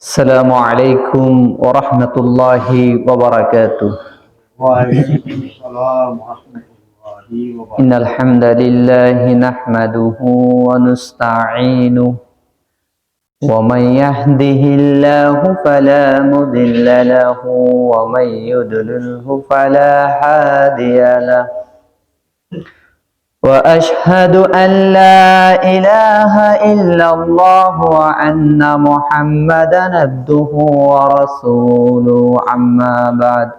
السلام عليكم ورحمة الله وبركاته. إن الحمد لله نحمده ونستعينه ومن يهده الله فلا مضل له ومن يضلله فلا هادي له. وأشهد أن لا إله إلا الله وأن محمدا عبده ورسوله. أما بعد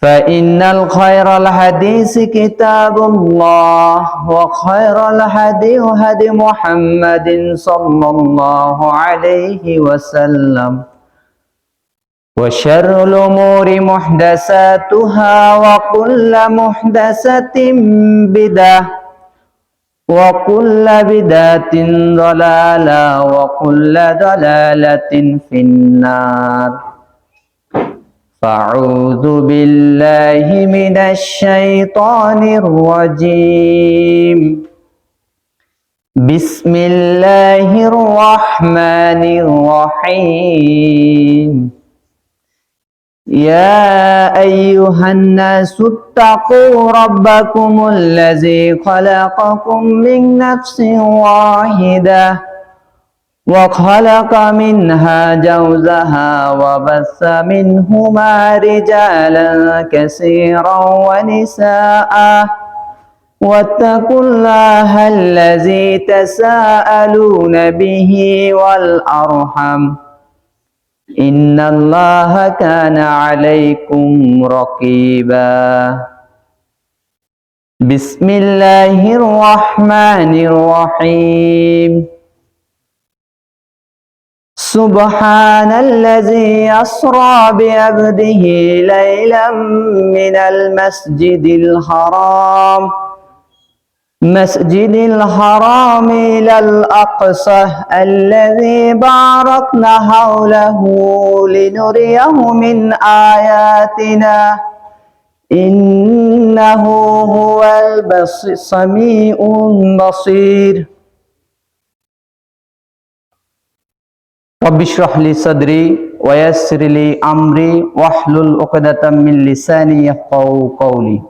فإن الخير الحديث كتاب الله وخير الهدي هدي محمد صلى الله عليه وسلم. وشر الأمور محدثاتها وكل محدثة بدعة وكل بدعة ضلالة وكل ضلالة في النار. فأعوذ بالله من الشيطان الرجيم. بسم الله الرحمن الرحيم. يا أيها الناس اتقوا ربكم الذي خلقكم من نفس واحدة وخلق منها جوزها وبث منهما رجالا كثيرا ونساء. واتقوا الله الذي تساءلون به والأرحم. إن الله كان عليكم رقيبا. بسم الله الرحمن الرحيم. سبحان الذي أسرى بعبده ليلا من المسجد الحرام. مسجد الحرام إلى الأقصى الذي باركنا حوله لنريه من آياتنا. إنه هو السميع البصير رب اشرح لي صدري ويسر لي أمري واحلل عقدة من لساني يفقهوا قولي.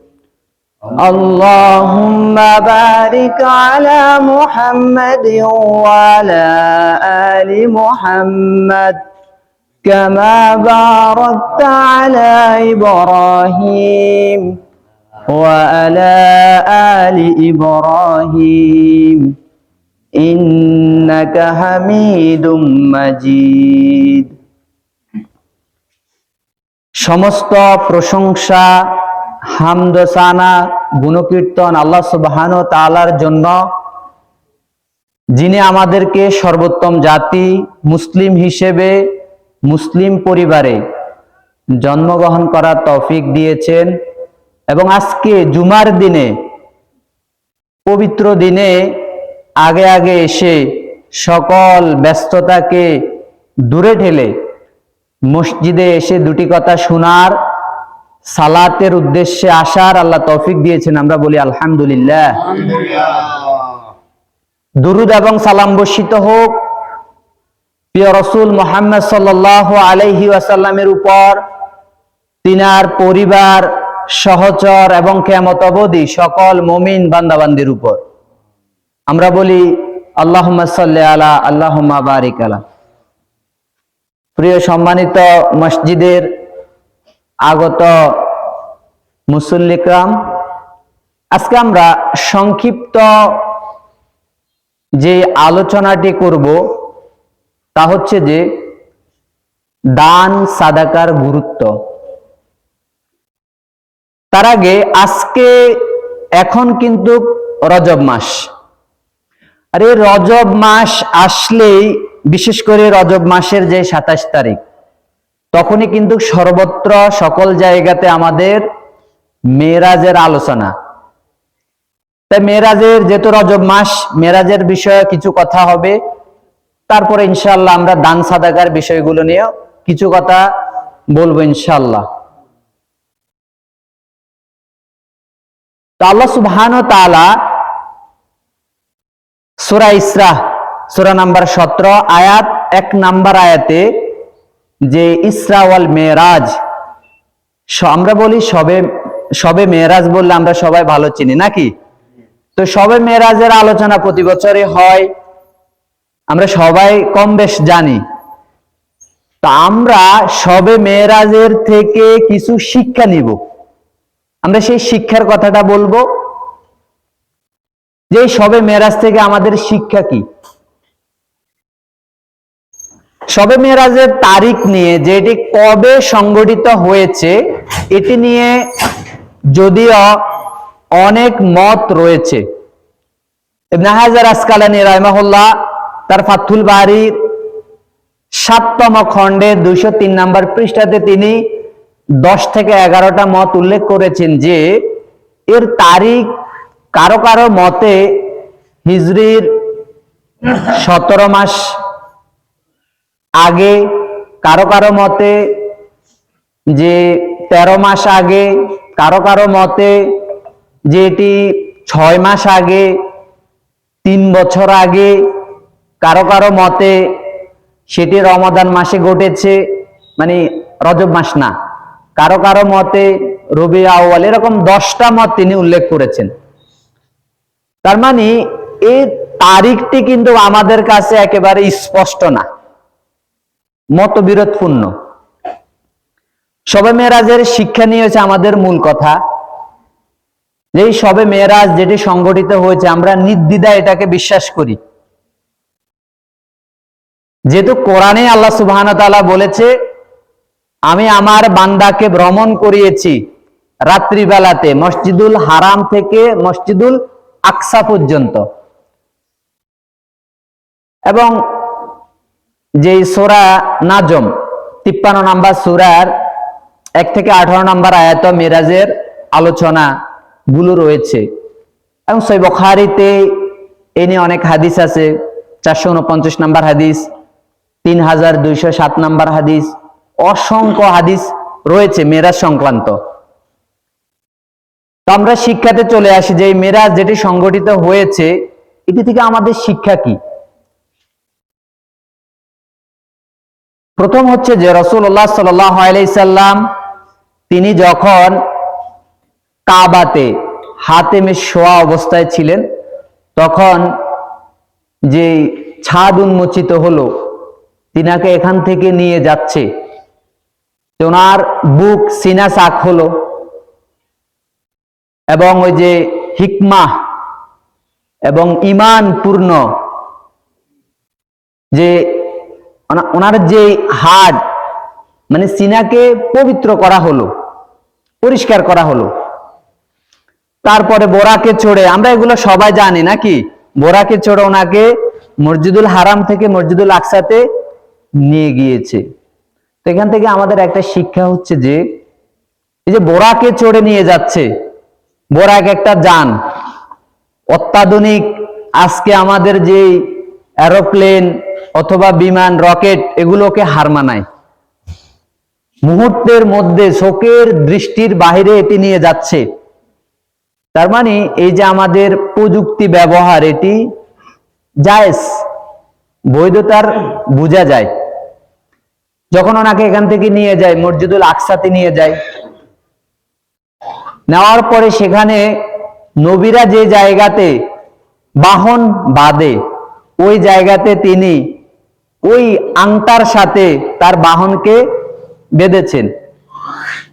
اللهم بارك على محمد وعلى آل محمد كما باركت على إبراهيم وعلى آل إبراهيم إنك حميد مجيد সমস্ত প্রশংসা হামদসানা গুণকীর্তন আল্লাহ সুবহান তালার জন্য, যিনি আমাদেরকে সর্বোত্তম জাতি, মুসলিম হিসেবে, মুসলিম পরিবারে জন্মগ্রহণ করার তৌফিক দিয়েছেন এবং আজকে জুমার দিনে, পবিত্র দিনে আগে আগে এসে সকল ব্যস্ততাকে দূরে ঠেলে মসজিদে এসে দুটি কথা শোনার সালাতের উদ্দেশ্যে আসার আল্লাহ তৌফিক দিয়েছেন আমরা বলি আলহামদুলিল্লাহ। দুরুদ এবং সালাম বর্ষিত হোক। প্রিয় রসুল মোহাম্মদ সাল আলহি ওয়াসাল্লামের উপর তিনার পরিবার সহচর এবং কেমত অবধি সকল মমিন বান্দাবান্দির উপর। আমরা বলি আল্লাহ সাল্লাহ আলা আল্লাহ বারিক আলা। প্রিয় সম্মানিত মসজিদের আগত মুসল্লিকরাম আজকে আমরা সংক্ষিপ্ত যে আলোচনাটি করব, তা হচ্ছে যে দান সাদাকার গুরুত্ব। তার আগে আজকে এখন কিন্তু রজব মাস। আর এই রজব মাস আসলেই, বিশেষ করে রজব মাসের যে সাতাশ তারিখ তখনই কিন্তু সর্বত্র সকল জায়গাতে আমাদের মেরাজের আলোচনা। তাই মেরাজের যেহেতু রজব মাস মেরাজের বিষয়ে কিছু কথা হবে। তারপরে ইনশাল্লাহ আমরা দান সাদাকার বিষয়গুলো নিয়ে কিছু কথা বলব ইনশাল্লাহ আল্লাহ সুবহান তাআলা সূরা ইসরা সূরা নাম্বার 17 আয়াত এক নাম্বার আয়াতে যে ইসরা ওয়াল মেরাজ স- আমরা বলি সবে সবে মেয়েরাজ বললে আমরা সবাই ভালো চিনি, নাকি? তো সবে মেরাজের আলোচনা প্রতি বছরে হয়, আমরা সবাই কম বেশ জানি। তা আমরা সবে মেয়েরাজের থেকে কিছু শিক্ষা নিব। আমরা সেই শিক্ষার কথাটা বলব যে সবে মেরাজ থেকে আমাদের শিক্ষা কি? সবে মেরাজের তারিখ নিয়ে যে এটি কবে সংগঠিত হয়েছে, এটি নিয়ে যদিও অনেক মত রয়েছে। ইবনে হাজার আসকালানি রাহমাহুল্লাহ তার ফাথুল বাড়ির সাততম খণ্ডে দুইশো তিন নম্বর পৃষ্ঠাতে তিনি দশ থেকে এগারোটা মত উল্লেখ করেছেন যে, এর তারিখ কারও কারও মতে হিজরির সতেরো মাস আগে কারও কারও মতে যে তেরো মাস আগে, কারও কারও মতে যে এটি ছয় মাস আগে, তিন বছর আগে, কারও কারও মতে সেটি রমাদান মাসে ঘটেছে মানে রজব মাস না। কারও কারও মতে রবি আউয়াল, এরকম দশটা মত তিনি উল্লেখ করেছেন। তার মানে এই তারিখটি কিন্তু আমাদের কাছে একেবারে স্পষ্ট না। মতবিরোধপূর্ণ। সবে মেয়েরাজের শিক্ষা নিয়ে হচ্ছে আমাদের মূল কথা। যে সবে মেয়েরাজ যেটি সংগঠিত হয়েছে, আমরা নির্দ্বিধা এটাকে বিশ্বাস করি। যেহেতু কোরআনে আল্লাহ সুবহান বলেছে, আমি আমার বান্দাকে ভ্রমণ করিয়েছি রাত্রিবেলাতে মসজিদুল হারাম থেকে মসজিদুল আকসা পর্যন্ত। এবং যে সোরা নাজম, তিপ্পান্ন নাম্বার সুরার এক থেকে আঠারো নাম্বার আয়াত মিরাজের আলোচনা গুলো রয়েছে। এবং সই বখারিতে এ নিয়ে অনেক হাদিস আছে, চারশো উনপঞ্চাশ নাম্বার হাদিস, তিন হাজার দুইশো সাত নাম্বার হাদিস, অসংখ্য হাদিস রয়েছে মেরাজ সংক্রান্ত। তো আমরা শিক্ষাতে চলে আসি যে মেরাজ যেটি সংগঠিত হয়েছে, এটি থেকে আমাদের শিক্ষা কি? প্রথম হচ্ছে যে রসুল্লাহ সাল্লাম তিনি যখন কাবাতে হাতেমে শোয়া অবস্থায় ছিলেন, তখন যে ছাদ উন্মোচিত হলো, তিনাকে এখান থেকে নিয়ে যাচ্ছে। ওনার বুক সিনা সাক হলো এবং ওই যে হিকমা এবং ইমান পূর্ণ যে ওনার যে হাড় মানে সিনাকে পবিত্র করা হলো, পরিষ্কার করা হলো। তারপরে বোরাকে চড়ে আমরা এগুলো সবাই জানি নাকি? বোরাকে চড়ে ওনাকে মসজিদুল হারাম থেকে মসজিদুল আকসাতে নিয়ে গিয়েছে। তো এখান থেকে আমাদের একটা শিক্ষা হচ্ছে যে, এই যে বোরাকে চড়ে নিয়ে যাচ্ছে, বোরাক একটা যান। অত্যাধুনিক, আজকে আমাদের যে এরোপ্লেন অথবা বিমান, রকেট, এগুলোকে হার মানায়। মুহূর্তের মধ্যে শোকের দৃষ্টির বাইরে এটি নিয়ে যাচ্ছে। তার মানে এই যে আমাদের প্রযুক্তি ব্যবহার, এটি জায়েজ বৈধতার বোঝা যায়। যখন ওনাকে এখান থেকে নিয়ে যায়, মসজিদুল আকসাতে নিয়ে যায়, নেওয়ার পরে সেখানে নবীরা যে জায়গাতে বাহন বাঁধে, ওই জায়গাতে তিনি ওই আংটার সাথে তার বাহনকে বেঁধেছেন।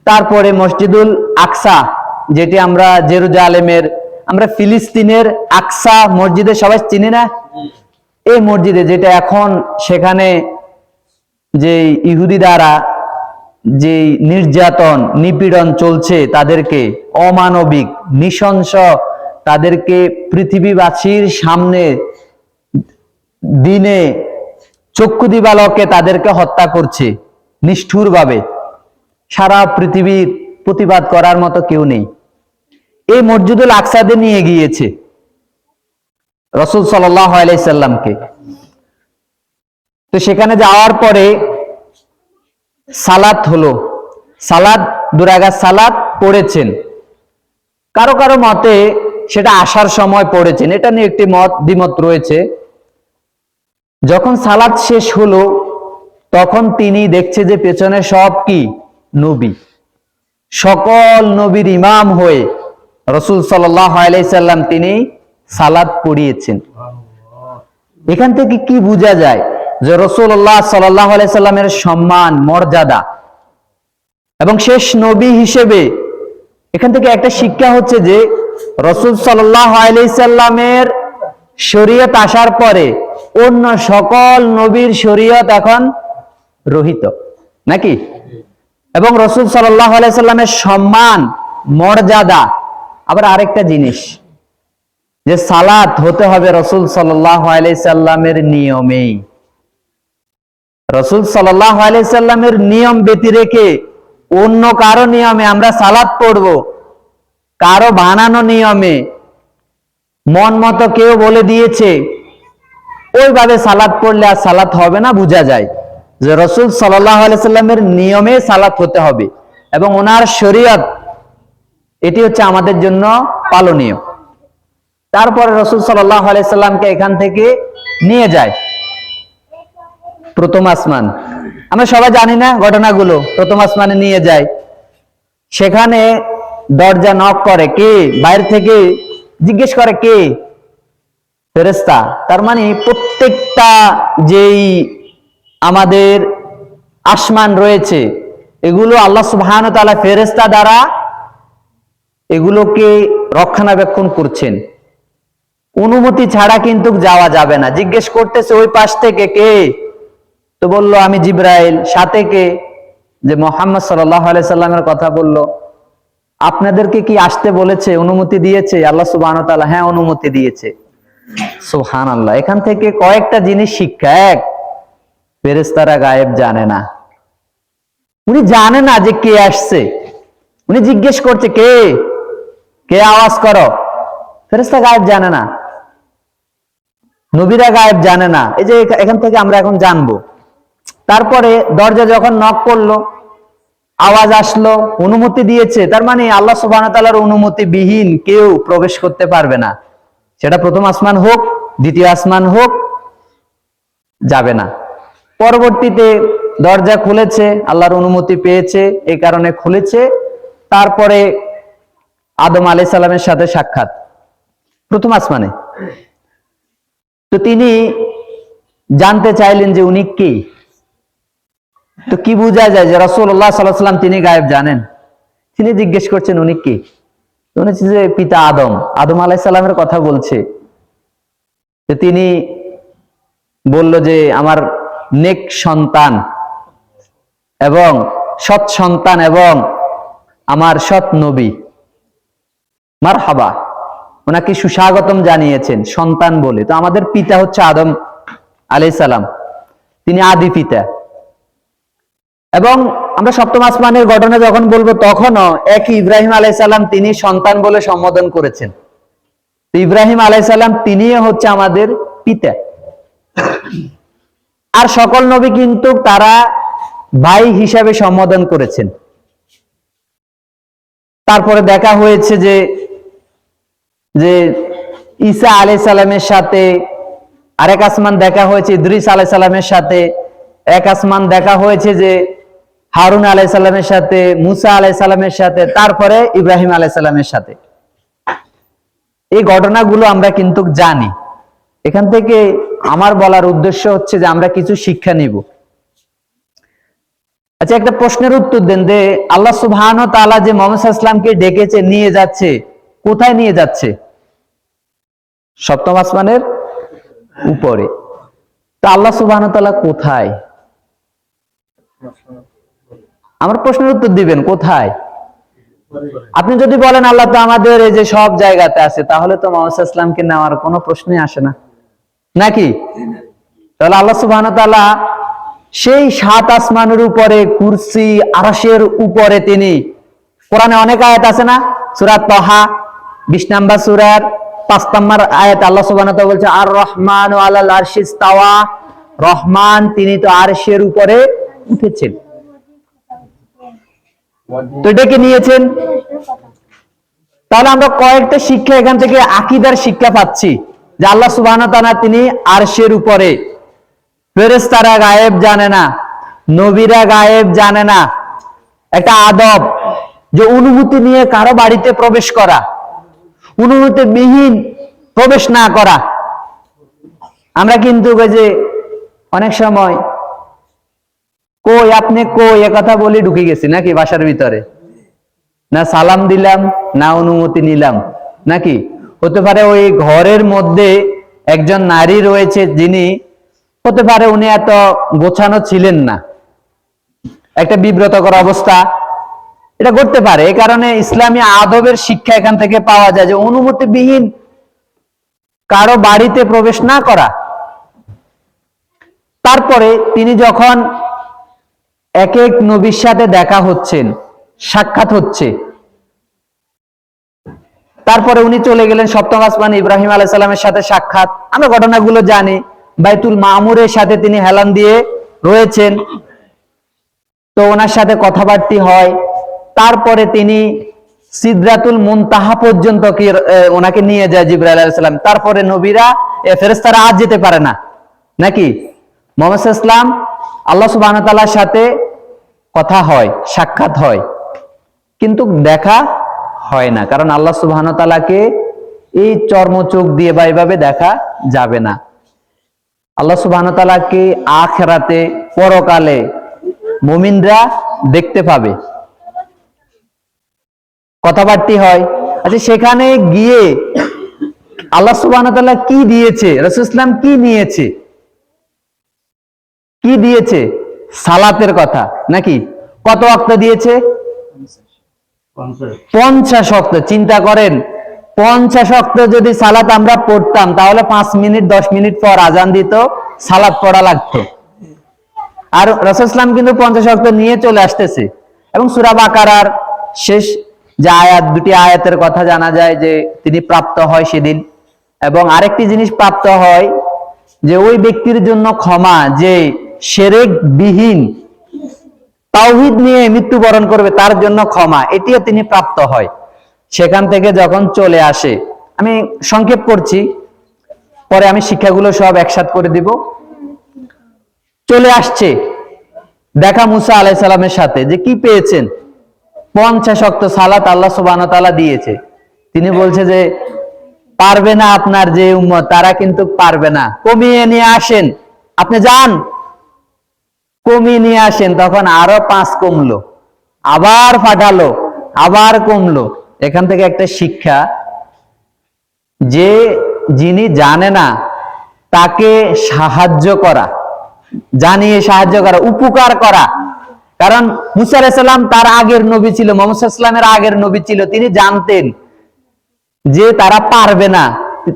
তারপরে মসজিদুল আকসা, যেটি আমরা জেরুজালেমের, আমরা ফিলিস্তিনের আকসা মসজিদে সবাই চিনি না? এই মসজিদে যেটা এখন সেখানে যে ইহুদি দ্বারা যে নির্যাতন, নিপীড়ন চলছে তাদেরকে, অমানবিক, নৃশংস তাদেরকে পৃথিবীবাসীর সামনে দিনে চক্ষু দিবালকে তাদেরকে হত্যা করছে নিষ্ঠুরভাবে। সারা পৃথিবীর প্রতিবাদ করার মতো কেউ নেই। এই মসজিদুল আকসাদে নিয়ে গিয়েছে রসুল সাল্লাহ তো সেখানে যাওয়ার পরে সালাত হলো। সালাদ দুরাগা সালাদ পড়েছেন। কারও কারও মতে সেটা আসার সময় পড়েছেন। এটা নিয়ে একটি মত, দ্বিমত রয়েছে। যখন সালাদ শেষ হলো, তখন তিনি দেখছে যে পেছনে সব কি? নবী। সকল নবীর ইমাম হয়ে রসুল আলাইসাল্লাম তিনি সালাদ পড়িয়েছেন। এখান থেকে কি বোঝা যায় যে রসুল্লাহ সাল্লাহ আলাইসাল্লামের সম্মান, মর্যাদা এবং শেষ নবী হিসেবে এখান থেকে একটা শিক্ষা হচ্ছে যে রসুল সাল্লাহ আলাইসাল্লামের শরীয়ত আসার পরে অন্য সকল নবীর শরীয়ত এখন রহিত, নাকি? এবং রসুল সাল্লাহ সম্মান, মর্যাদা। আবার আরেকটা জিনিস, যে সালাত হতে হবে রসুল সাল্লাহ আলাইসাল্লামের নিয়মেই। রসুল আলাইসাল্লামের নিয়ম ব্যতি রেখে অন্য কারও নিয়মে আমরা সালাত পড়ব, কারও বানানো নিয়মে। মন মতো কেউ বলে দিয়েছে ওইভাবে সালাত পড়লে আর সালাত হবে না, বোঝা যায় যে রসুল সাল্লাহ আলাইসাল্লামের নিয়মে সালাত হতে হবে এবং ওনার শরীয়ত এটি হচ্ছে আমাদের জন্য পালনীয়। তারপরে রসুল সাল্লাহ আলাইসাল্লামকে এখান থেকে নিয়ে যায়। প্রথম আসমান। আমরা সবাই জানি না ঘটনাগুলো, প্রথম আসমানে নিয়ে যায়। সেখানে দরজা নক করে, কে? বাইরে থেকে জিজ্ঞেস করে, কে? ফেরেস্তা তার মানে প্রত্যেকটা যেই আমাদের আসমান রয়েছে, এগুলো আল্লাহ সুবহান তাআলা ফেরেস্তা দ্বারা এগুলোকে রক্ষণাবেক্ষণ করছেন। অনুমতি ছাড়া কিন্তু যাওয়া যাবে না। জিজ্ঞেস করতেছে, ওই পাশ থেকে কে? তো বলল, আমি জিব্রাইল। সাথে কে? যে মোহাম্মদ সাল্লাহ সাল্লামের কথা বলল, আপনাদেরকে কি আসতে বলেছে, অনুমতি দিয়েছে? আল্লাহ সুবাহ হ্যাঁ অনুমতি দিয়েছে। সুহান আল্লাহ এখান থেকে কয়েকটা জিনিস শিক্ষা। এক ফেরেস্তারা গায়েব জানে না। উনি জানে না যে কে আসছে। উনি জিজ্ঞেস করছে, কে? কে আওয়াজ করো? ফেরেস্তা গায়েব জানে না। নবীরা গায়েব জানে না। এই যে এখান থেকে আমরা এখন জানব। তারপরে দরজা যখন নক করল, আওয়াজ আসলো, অনুমতি দিয়েছে, তার মানে আল্লাহ সুবাহ অনুমতি বিহীন কেউ প্রবেশ করতে পারবে না। সেটা প্রথম আসমান হোক, দ্বিতীয় আসমান হোক, যাবে না। পরবর্তীতে দরজা খুলেছে, আল্লাহর অনুমতি পেয়েছে এই কারণে খুলেছে। তারপরে আদম আলাই সালামের সাথে সাক্ষাৎ, প্রথম আসমানে। তো তিনি জানতে চাইলেন যে উনি কে? তো কি বোঝা যায় যে রসুল্লাহ সাল্লাহ সাল্লাম তিনি গায়েব জানেন। তিনি জিজ্ঞেস করছেন উনি কে? হচ্ছে যে পিতা আদম আদম আলাই সাল্লামের কথা বলছে। তো তিনি বলল যে আমার নেক সন্তান এবং সৎ সন্তান এবং আমার সৎ নবী। মার হাবা ওনাকে সুস্বাগতম জানিয়েছেন, সন্তান বলে। তো আমাদের পিতা হচ্ছে আদম আলাই তিনি আদি পিতা। এবং আমরা সপ্তম আসমানের ঘটনা যখন বলব, তখনও একই ইব্রাহিম আলাই সালাম তিনি সন্তান বলে সম্বোধন করেছেন। ইব্রাহিম আলাই সালাম তিনি হচ্ছে আমাদের পিতা। আর সকল নবী কিন্তু তারা ভাই হিসাবে সম্বোধন করেছেন। তারপরে দেখা হয়েছে যে যে ঈসা আলাই সালামের সাথে আরেক আসমান দেখা হয়েছে, ইদ্রিস আলাই সালামের সাথে এক আসমান দেখা হয়েছে যে হারুন আলাই সালামের সাথে, মুসা আলাই সালামের সাথে, তারপরে ইব্রাহিম আলাই সালামের সাথে। এই ঘটনাগুলো আমরা কিন্তু জানি। এখান থেকে আমার বলার উদ্দেশ্য হচ্ছে যে আমরা কিছু শিক্ষা নিব। আচ্ছা একটা প্রশ্নের উত্তর দেন যে আল্লাহ সুবহান তাআলা যে মোহাম্মদ ইসলামকে ডেকেছে, নিয়ে যাচ্ছে, কোথায় নিয়ে যাচ্ছে? সপ্তম আসমানের উপরে। তা আল্লাহ তাআলা কোথায়? আমার প্রশ্নের উত্তর দিবেন, কোথায়? আপনি যদি বলেন, আল্লাহ তো আমাদের এই যে সব জায়গাতে আছে, তাহলে তো মোহাম্মদ ইসলামকে নেওয়ার কোনো প্রশ্নই আসে না। নাকি? তাহলে আল্লাহ তাআলা সেই সাত আসমানের উপরে, কুরসি, আরশের উপরে তিনি, কোরআনে অনেক আয়াত আছে না? সূরা তহা, বিশ নাম্বার সুরার পাঁচ নাম্বার আয়াত, আল্লাহ ওয়া বলছে আর রহমান আলাল আরশিস তাওয়া রহমান তিনি তো আরশের উপরে উঠেছেন। তো এটাকে নিয়েছেন। তাহলে আমরা কয়েকটা শিক্ষা এখান থেকে আকিদার শিক্ষা পাচ্ছি, যে আল্লাহ তিনি আরশের উপরে। গায়েব জানে না, নবীরা গায়েব জানে না। একটা আদব, যে অনুভূতি নিয়ে কারও বাড়িতে প্রবেশ করা, অনুভূতি বিহীন প্রবেশ না করা। আমরা কিন্তু যে অনেক সময় কই, আপনি কই? কথা বলি ঢুকে গেছি নাকি বাসার ভিতরে? না সালাম দিলাম, না অনুমতি নিলাম, নাকি? হতে পারে ওই ঘরের মধ্যে একজন নারী রয়েছে যিনি, হতে পারে উনি এত গোছানো ছিলেন না। একটা বিব্রতকর অবস্থা। এটা করতে পারে। এ কারণে ইসলামী আদবের শিক্ষা এখান থেকে পাওয়া যায় যে অনুমতিবিহীন কারও বাড়িতে প্রবেশ না করা। তারপরে তিনি যখন এক এক নবীর সাথে দেখা হচ্ছেন সাক্ষাৎ হচ্ছে। তারপরে উনি চলে গেলেন সপ্তম আসমান ইব্রাহিম আলাইসাল্লামের সাথে সাক্ষাৎ। আমরা ঘটনাগুলো জানি বাইতুল মামুরের সাথে তিনি হেলান দিয়ে রয়েছেন। তো ওনার সাথে কথাবার্তি হয়। তারপরে তিনি সিদ্রাতুল মুনতাহা পর্যন্ত কি ওনাকে নিয়ে যায় জিব্রাইল আলাইহিস সালাম। তারপরে নবীরা এ, ফেরেশতারা আজ যেতে পারে না। নাকি? মোহাম্মদ ইসলাম আল্লাহ তাআলার সাথে কথা হয়, সাক্ষাৎ হয়, কিন্তু দেখা হয় না। কারণ আল্লাহ তাআলাকে এই চর্মচোখ দিয়ে বা এভাবে দেখা যাবে না। আল্লাহ তাআলাকে আখেরাতে পরকালে মুমিনরা দেখতে পাবে। কথাবার্তি হয়। আচ্ছা সেখানে গিয়ে আল্লাহ ওয়া কি দিয়েছে? রাসূল ইসলাম কি নিয়েছে? কি দিয়েছে? সালাতের কথা নাকি? কত অক্ত দিয়েছে? পঞ্চাশ। অক্ত চিন্তা করেন। পঞ্চাশ অক্ত যদি সালাত আমরা পড়তাম তাহলে পাঁচ মিনিট দশ মিনিট পর আজান দিত সালাত পড়া লাগতো। আর রসুল ইসলাম কিন্তু পঞ্চাশ অক্ত নিয়ে চলে আসতেছে। এবং সুরা বাকারার শেষ যে আয়াত দুটি আয়াতের কথা জানা যায় যে তিনি প্রাপ্ত হয় সেদিন। এবং আরেকটি জিনিস প্রাপ্ত হয় যে ওই ব্যক্তির জন্য ক্ষমা যে সেরেক বিহীন তাওহিদ নিয়ে মৃত্যুবরণ করবে, তার জন্য ক্ষমা। এটিও তিনি প্রাপ্ত হয়। সেখান থেকে যখন চলে আসে, আমি সংক্ষেপ করছি, পরে আমি শিক্ষাগুলো সব একসাথ করে দিব। চলে আসছে দেখা মুসা আলাই সালামের সাথে যে কি পেয়েছেন? পঞ্চাশ অক্ত সালাত আল্লাহ সুবাহ তাআলা দিয়েছে। তিনি বলছে যে, পারবে না আপনার যে উম্মত, তারা কিন্তু পারবে না। কমিয়ে নিয়ে আসেন। আপনি যান। কমিয়ে নিয়ে আসেন, তখন আরও পাঁচ কমলো। আবার পাঠালো আবার কমলো। এখান থেকে একটা শিক্ষা, যে যিনি জানে না, তাকে সাহায্য করা। জানিয়ে সাহায্য করা, উপকার করা। কারণ মুসা আলাইসাল্লাম তার আগের নবী ছিল, মোহাম্মদ আগের নবী ছিল, তিনি জানতেন যে তারা পারবে না।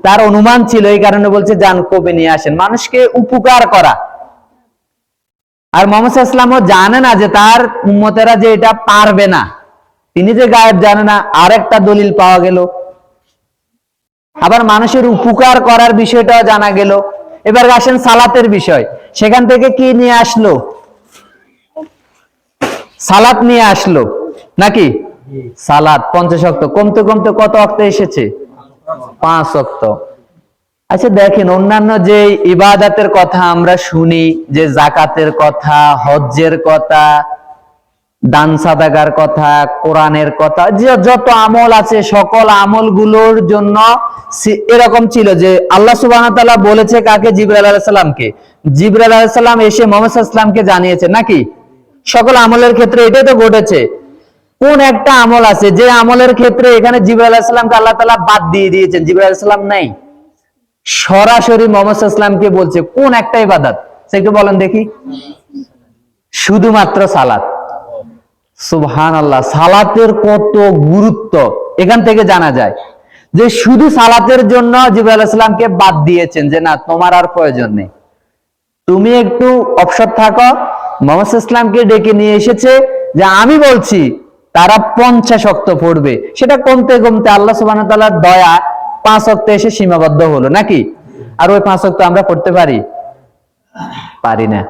তার অনুমান ছিল, এই কারণে বলছে, যান কবে নিয়ে আসেন। মানুষকে উপকার করা। আর মোহাম্মদ ইসলামও জানে না যে তার উম্মতেরা যে এটা পারবে না। তিনি যে গায়েব জানে না, আরেকটা দলিল পাওয়া গেল। আবার মানুষের উপকার করার বিষয়টাও জানা গেল। এবার আসেন সালাতের বিষয়। সেখান থেকে কি নিয়ে আসলো? সালাত নিয়ে আসলো। নাকি? সালাত, পঞ্চাশ অক্ত। কমতে কমতে কত অক্ত এসেছে? পাঁচ অক্ত। আচ্ছা দেখেন, অন্যান্য যে ইবাদাতের কথা আমরা শুনি, যে জাকাতের কথা, হজ্জের কথা, দান সাদাগার কথা, কোরআনের কথা, যে যত আমল আছে, সকল আমলগুলোর জন্য এরকম ছিল যে আল্লাহ তাআলা বলেছে কাকে? সালামকে। জিবরাইল আলাইহিস সালাম এসে মুহাম্মদ সাল্লামকে জানিয়েছে, নাকি? সকল আমলের ক্ষেত্রে এটাই তো ঘটেছে। কোন একটা আমল আছে, যে আমলের ক্ষেত্রে এখানে জিবরাইল আলাইহিস সালামকে আল্লাহ তালা বাদ দিয়ে দিয়েছেন। জিবরাইল আলাইহিস সালাম নাই। সরাসরি মোহাম্মদ সাল্লামকে বলছে, কোন একটা ইবাদত সে একটু বলেন দেখি। শুধুমাত্র সালাত। সুবহান আল্লাহ সালাতের কত গুরুত্ব, এখান থেকে জানা যায়। যে শুধু সালাতের জন্য আলাইহিস বাদ দিয়েছেন, যে না, তোমার আর প্রয়োজন নেই। তুমি একটু অবসর থাকো। মোহাম্মদ ইসলামকে ডেকে নিয়ে এসেছে যে, আমি বলছি, তারা পঞ্চাশ অক্ত পড়বে। সেটা কমতে কমতে আল্লাহ সুবাহ দয়া পাঁচ অক্ত এসে সীমাবদ্ধ হলো নাকি? আর ওই পাঁচ অক্ত আমরা পড়তে পারি? পারি না।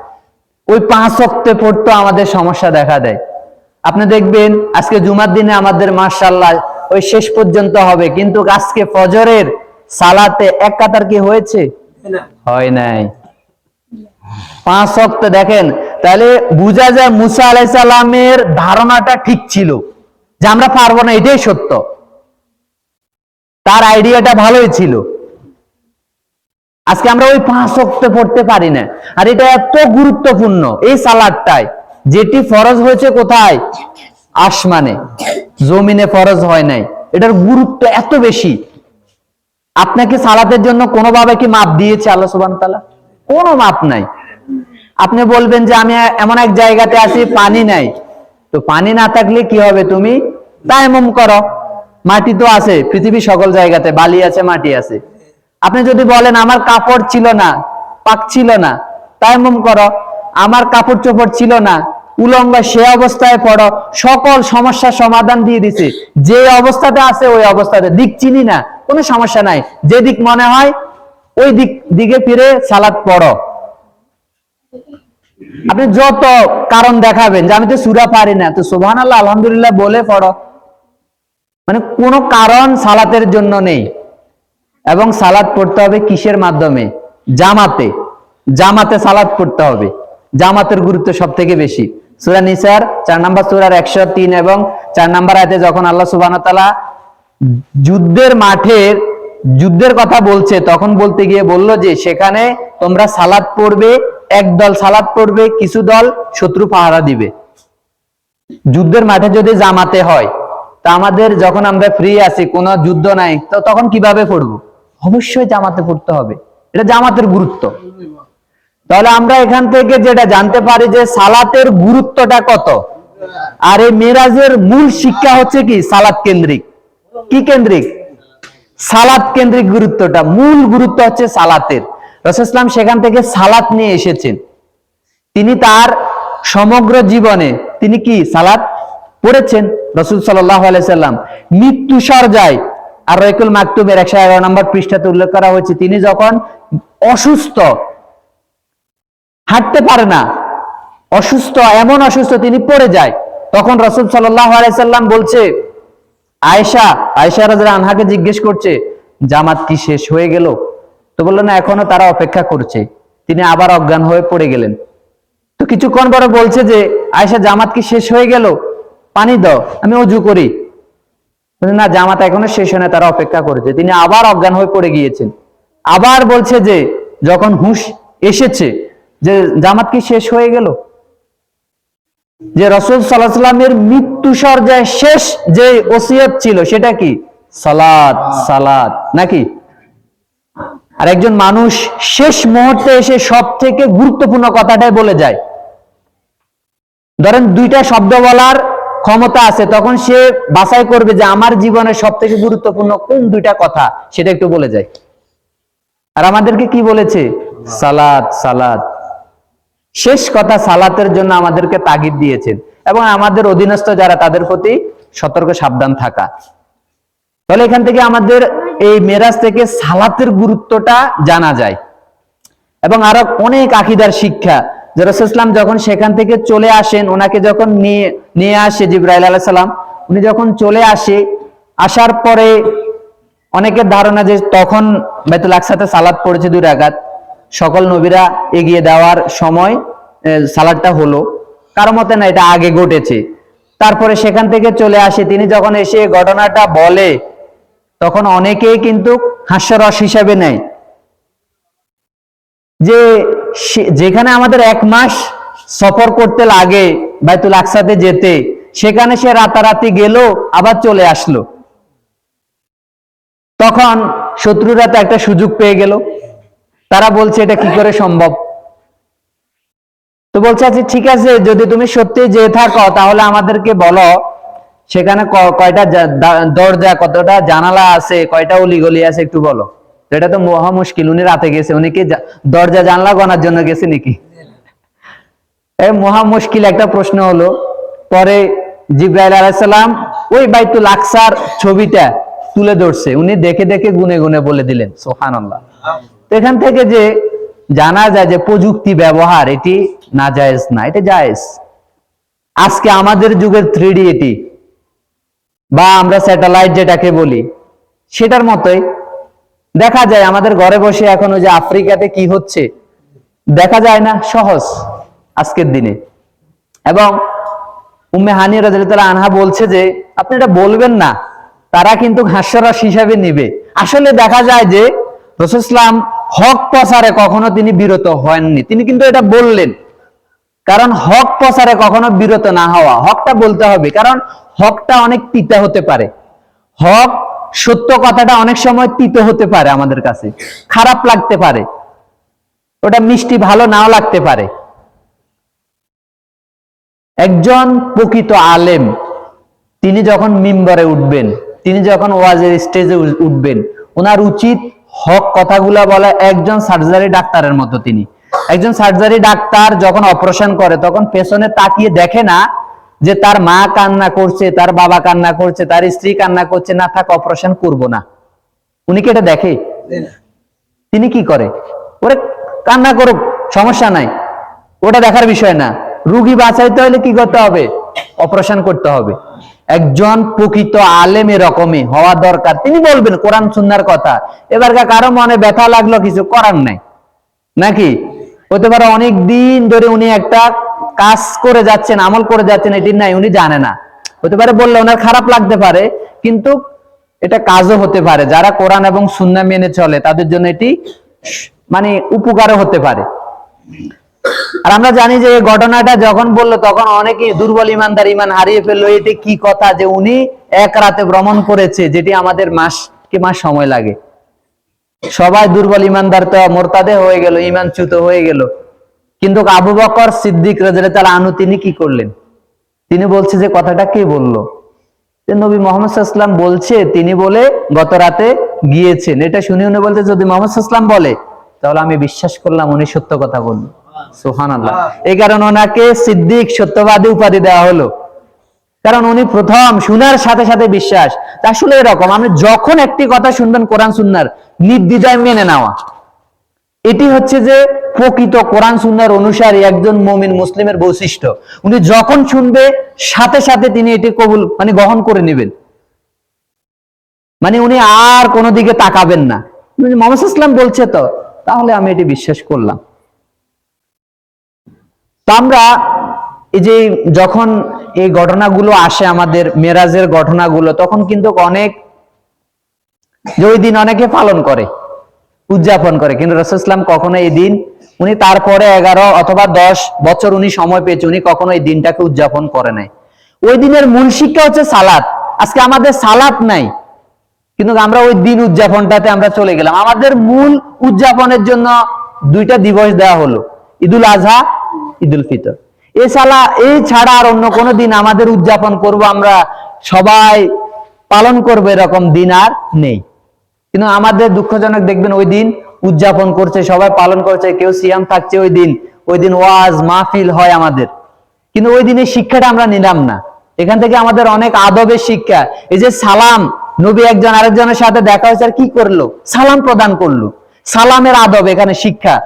ওই পাঁচ অক্তে পড়তো আমাদের সমস্যা দেখা দেয়। আপনি দেখবেন আজকে জুমার দিনে আমাদের মার্শাল্লাহ ওই শেষ পর্যন্ত হবে কিন্তু আজকে ফজরের সালাতে এক কাতার কি হয়েছে? হয় নাই। পাঁচ অক্ত দেখেন তাহলে বোঝা যায় মুসা আলাইসাল্লামের ধারণাটা ঠিক ছিল যে আমরা পারব না এটাই সত্য। তার আইডিয়াটা ভালোই ছিল। আজকে আমরা ওই পাঁচ অক্ত পড়তে পারি না। আর এটা এত গুরুত্বপূর্ণ এই সালাদটাই যেটি ফরজ হয়েছে কোথায়? আসমানে। জমিনে ফরজ হয় নাই। এটার গুরুত্ব এত বেশি। আপনাকে সালাতের জন্য কোনোভাবে কি মাপ দিয়েছে আল্লাহ সুবান তালা কোনো মাপ নাই। আপনি বলবেন যে আমি এমন এক জায়গাতে আছি, পানি নাই। তো পানি না থাকলে কি হবে তুমি? তায়াম্মুম করো। মাটি তো আছে, পৃথিবীর সকল জায়গাতে, বালি আছে, মাটি আছে। আপনি যদি বলেন, আমার কাপড় ছিল না, পাক ছিল না তায়াম্মুম করো, আমার কাপড় চোপড় ছিল না, উলঙ্গ সে অবস্থায় পড়ো, সকল সমস্যার সমাধান দিয়ে দিছে। যে অবস্থাতে আছে, ওই অবস্থাতে। দিক চিনি না, কোনো সমস্যা নাই। যে দিক মনে হয়, ওই দিক, দিকে ফিরে সালাদ পড়ো। আপনি যত কারণ দেখাবেন, যে আমি তো সুরা পারি না, তো সুবহান আল্লাহ আলহামদুলিল্লাহ বলে পড়ো। মানে কোনো কারণ সালাতের জন্য নেই। এবং সালাদ পড়তে হবে কিসের মাধ্যমে? জামাতে। জামাতে সালাদ পড়তে হবে। জামাতের গুরুত্ব সব থেকে বেশি। সুরা নিসার, চার নাম্বার সুরার একশো তিন এবং চার নাম্বার আয়তে যখন আল্লাহ সুবাহ তালা যুদ্ধের মাঠের যুদ্ধের কথা বলছে, তখন বলতে গিয়ে বলল যে, সেখানে তোমরা সালাদ পড়বে, এক দল সালাদ পড়বে, কিছু দল শত্রু পাহারা দিবে। যুদ্ধের মাঠে যদি জামাতে হয় তা আমাদের যখন আমরা ফ্রি আছি, কোনো যুদ্ধ নাই, তো তখন কীভাবে পড়ব? অবশ্যই জামাতে পড়তে হবে। এটা জামাতের গুরুত্ব। তাহলে আমরা এখান থেকে যেটা জানতে পারি যে সালাতের গুরুত্বটা কত? আর এই মেরাজের মূল শিক্ষা হচ্ছে কি? সালাত কেন্দ্রিক। কি কেন্দ্রিক? সালাত কেন্দ্রিক গুরুত্বটা। মূল গুরুত্ব হচ্ছে সালাতের। রসুলাম সেখান থেকে সালাত নিয়ে এসেছেন। তিনি তার সমগ্র জীবনে, তিনি কি? সালাত পড়েছেন রসুল সাল্লাম। মৃত্যু সরজায় আর রৈকুল মাকতুবের একশো এগারো নম্বর পৃষ্ঠাতে উল্লেখ করা হয়েছে, তিনি যখন অসুস্থ, হাঁটতে পারে না, অসুস্থ, এমন অসুস্থ তিনি পড়ে যায়, তখন রসুল সাল্লাম বলছে, আয়েশা আয়েশা রাজা আনহাকে জিজ্ঞেস করছে, জামাত কি শেষ হয়ে গেল? তো বলল, না, এখনও তারা অপেক্ষা করছে। তিনি আবার অজ্ঞান হয়ে পড়ে গেলেন। তো কিছুক্ষণ পরে বলছে যে, আয়েশা, জামাত কি শেষ হয়ে গেল? পানি দাও, আমি অজু করি। না, জামাত এখনও শেষ হয় তারা অপেক্ষা করেছে। তিনি আবার অজ্ঞান হয়ে পড়ে গিয়েছেন। আবার বলছে যে, যখন হুঁশ এসেছে, যে জামাত কি শেষ হয়ে গেল? যে রসুল সাল্লাহামের মৃত্যু সর্যায় শেষ যে ওসিয়ত ছিল, সেটা কি? সালাদ সালাদ নাকি? আর একজন মানুষ শেষ মুহূর্তে এসে সব থেকে গুরুত্বপূর্ণ কথাটাই বলে যায়। ধরেন, দুইটা শব্দ বলার ক্ষমতা আছে, তখন সে বাছাই করবে যে আমার জীবনের সব থেকে গুরুত্বপূর্ণ কোন দুইটা কথা, সেটা একটু বলে যায় আর আমাদেরকে কি বলেছে? সালাদ সালাদ। শেষ কথা সালাতের জন্য আমাদেরকে তাগিদ দিয়েছেন। এবং আমাদের অধীনস্থ যারা, তাদের প্রতি সতর্ক, সাবধান থাকা। তাহলে এখান থেকে আমাদের এই মেরাজ থেকে সালাতের গুরুত্বটা জানা যায়। এবং আরও অনেক আকিদার শিক্ষা যে রসুলাম যখন সেখান থেকে চলে আসেন, ওনাকে যখন নিয়ে নিয়ে আসে জিব্রাইল আলাহ সাল্লাম উনি যখন চলে আসে, আসার পরে অনেকের ধারণা যে তখন বেতুল আকসাতে সালাদ পড়েছে দুই রাগাত সকল নবীরা এগিয়ে দেওয়ার সময় সালাদটা হলো। কারও মতে না, এটা আগে ঘটেছে। তারপরে সেখান থেকে চলে আসে, তিনি যখন এসে ঘটনাটা বলে, তখন অনেকেই কিন্তু হাস্যরস হিসাবে নেয়। যে যেখানে আমাদের এক মাস সফর করতে লাগে বাইতুল আকসাতে যেতে, সেখানে সে রাতারাতি গেল, আবার চলে আসলো। তখন শত্রুরা তো একটা সুযোগ পেয়ে গেল। তারা বলছে, এটা কি করে সম্ভব? তো বলছে আচ্ছা ঠিক আছে, যদি তুমি সত্যি যেয়ে থাকো, তাহলে আমাদেরকে বলো, সেখানে কয়টা দরজা, কতটা জানালা আছে, কয়টা অলিগলি আছে, একটু বলো। এটা তো মহা মুশকিল, উনি রাতে গেছে, উনি কি দরজা জানলা গনার জন্য গেছে নাকি? মহা মুশকিল একটা প্রশ্ন হলো, পরে জিব্রাইল আলাইসাল্লাম ওই বাইতুল আকসার ছবিটা তুলে ধরছে, উনি দেখে দেখে গুনে গুনে বলে দিলেন সোহান এখান থেকে যে জানা যায় যে প্রযুক্তি ব্যবহার, এটি না জায়েজ না, এটা জায়েজ। আজকে আমাদের যুগের থ্রি এটি, বা আমরা স্যাটেলাইট যেটাকে বলি, সেটার মতোই দেখা যায় আমাদের ঘরে বসে এখন ওই যে আফ্রিকাতে কি হচ্ছে? দেখা যায় না, সহজ আজকের দিনে। এবং উম্মে হানি রাদিয়াল্লাহু আনহা বলছে যে, আপনি এটা বলবেন না, তারা কিন্তু হাস্যরস হিসাবে নিবে। আসলে দেখা যায় যে রসুলাম হক প্রচারে কখনো তিনি বিরত হননি। তিনি কিন্তু এটা বললেন। কারণ হক প্রচারে কখনো বিরত না হওয়া, হকটা বলতে হবে। কারণ হকটা অনেক পিতা হতে পারে। হক সত্য কথাটা অনেক সময় তিত হতে পারে আমাদের কাছে। খারাপ লাগতে পারে। ওটা মিষ্টি ভালো নাও লাগতে পারে। একজন প্রকৃত আলেম, তিনি যখন মিম্বরে উঠবেন, তিনি যখন ওয়াজের স্টেজে উঠবেন, ওনার উচিত হক কথাগুলা বলা একজন সার্জারি ডাক্তারের মতো তিনি। একজন সার্জারি ডাক্তার যখন অপারেশন করে, তখন পেছনে তাকিয়ে দেখে না যে তার মা কান্না করছে তার বাবা কান্না করছে তার স্ত্রী কান্না করছে না থাক অপারেশন করব না। উনি কি এটা দেখে? তিনি কি করে? ওরে কান্না করুক সমস্যা নাই। ওটা দেখার বিষয় না। রুগী বাঁচাইতে হলে কি করতে হবে? অপারেশন করতে হবে। একজন প্রকৃত আলেম এরকমই হওয়া দরকার। তিনি বলবেন কোরআন সুন্নার কথা। এবার কারও মনে ব্যথা লাগল কিছু করার নাই। নাকি? হতে পারে অনেক দিন ধরে উনি একটা কাজ করে যাচ্ছেন, আমল করে যাচ্ছেন, এটি নাই, উনি জানে না। হতে পারে বললে ওনার খারাপ লাগতে পারে, কিন্তু এটা কাজও হতে পারে। যারা কোরআন এবং সুন্না মেনে চলে, তাদের জন্য এটি মানে উপকারও হতে পারে। আর আমরা জানি যে এই ঘটনাটা যখন বলল, তখন অনেকেই দুর্বল ইমানদার ইমান হারিয়ে ফেলল। এটি কি কথা যে উনি এক রাতে ভ্রমণ করেছে, যেটি আমাদের মাস, কি মাস সময় লাগে? সবাই দুর্বল ইমানদার তো, মোরতাদে হয়ে গেল ইমান চ্যুত হয়ে গেল। কিন্তু আবু বকর সিদ্দিক রাজা আনু তিনি কি করলেন? তিনি বলছে যে কথাটা কে বলল? নবী মোহাম্মদ সাল্লাম বলছে তিনি বলে গত রাতে গিয়েছেন। এটা শুনে উনি বলতে যদি মোহাম্মদ সাল্লাম বলে তাহলে আমি বিশ্বাস করলাম উনি সত্য কথা বলল। সোহান আল্লাহ এই কারণে ওনাকে সিদ্দিক সত্যবাদী উপাধি দেওয়া হলো। কারণ উনি প্রথম শোনার সাথে সাথে বিশ্বাস। আসলে এরকম আপনি যখন একটি কথা শুনবেন কোরআন সুন্নার নির্দ্বিধায় মেনে নেওয়া। এটি হচ্ছে যে প্রকৃত কোরআন সুন্নার অনুসারী একজন মমিন মুসলিমের বৈশিষ্ট্য। উনি যখন শুনবে, সাথে সাথে তিনি এটি কবুল মানে গ্রহণ করে নেবেন। মানে উনি আর কোনো দিকে তাকাবেন না। মোহাম্মদ ইসলাম বলছে তো, তাহলে আমি এটি বিশ্বাস করলাম। আমরা এই যে যখন এই ঘটনাগুলো আসে আমাদের মেরাজের ঘটনাগুলো, তখন কিন্তু অনেক, যে ওই দিন অনেকে পালন করে। উদযাপন করে। কিন্তু রসুলাম কখনো এই দিন, উনি তারপরে এগারো অথবা দশ বছর উনি সময় পেয়েছে, উনি কখনো এই দিনটাকে উদযাপন করে নাই। ওই দিনের মূল শিক্ষা হচ্ছে সালাত। আজকে আমাদের সালাত নাই, কিন্তু আমরা ওই দিন উদযাপনটাতে আমরা চলে গেলাম। আমাদের মূল উদযাপনের জন্য দুইটা দিবস দেওয়া হলো, ঈদুল আজহা, ঈদুল ফিতর। এছাড়া এই ছাড়া আর অন্য কোনো দিন আমাদের উদযাপন করব আমরা সবাই পালন করব এরকম দিন আর নেই। কিন্তু আমাদের দুঃখজনক দেখবেন ওই দিন উদযাপন করছে, সবাই পালন করছে, কেউ সিয়াম থাকছে ওই দিন। ওই দিন ওয়াজ মাহফিল হয় আমাদের। কিন্তু ওই দিনের শিক্ষাটা আমরা নিলাম না। এখান থেকে আমাদের অনেক আদবের শিক্ষা। এই যে সালাম, নবী একজন আরেকজনের সাথে দেখা হয়েছে, আর কি করল? সালাম প্রদান করল। সালামের আদব, এখানে শিক্ষা।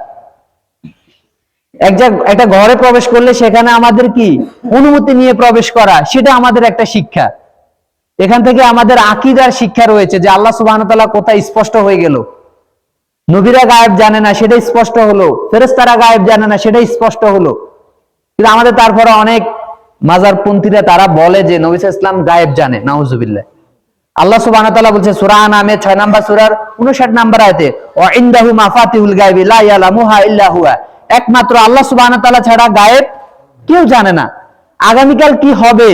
এক একটা ঘরে প্রবেশ করলে সেখানে আমাদের কি? অনুমতি নিয়ে প্রবেশ করা, সেটা আমাদের একটা শিক্ষা। এখান থেকে আমাদের আকিদার শিক্ষা রয়েছে যে আল্লাহ সুবাহ কোথায় স্পষ্ট হয়ে গেল। নবীরা গায়েব জানে না সেটা স্পষ্ট হলো। ফেরেস্তারা গায়েব জানে না সেটা স্পষ্ট হলো। কিন্তু আমাদের তারপরে অনেক মাজারপন্থীরা তারা বলে যে নবী ইসলাম গায়েব জানে, নাউজুবিল্লাহ। আল্লাহ সুবাহ বলছে, সুরা নামে ছয় নাম্বার সুরার উনষাট নাম্বার আয়তে ও ইন্দাহু মাফাতিহুল গায়বি লা ইয়ালামুহা ইল্লা হুয়া। একমাত্র আল্লাহ সুবাহ ছাড়া গায়েব কেউ জানে না। আগামীকাল কি হবে?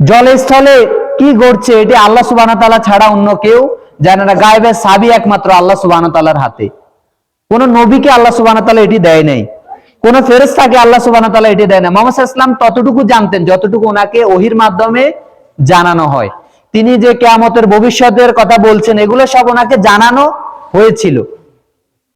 জলে স্থলে কি ঘটছে এটি আল্লাহ সুবাহ ছাড়া অন্য কেউ জানে না। গায়েবের সাবি একমাত্র আল্লাহ সুবাহ তালার হাতে। কোন নবীকে আল্লাহ সুবাহ তালা এটি দেয় নাই। কোন ফেরেস্তাকে আল্লাহ সুবাহ তালা এটি দেয় না মোহাম্মদ ইসলাম ততটুকু জানতেন, যতটুকু ওনাকে ওহির মাধ্যমে জানানো হয়। তিনি যে কেয়ামতের ভবিষ্যতের কথা বলছেন, এগুলো সব ওনাকে জানানো হয়েছিল।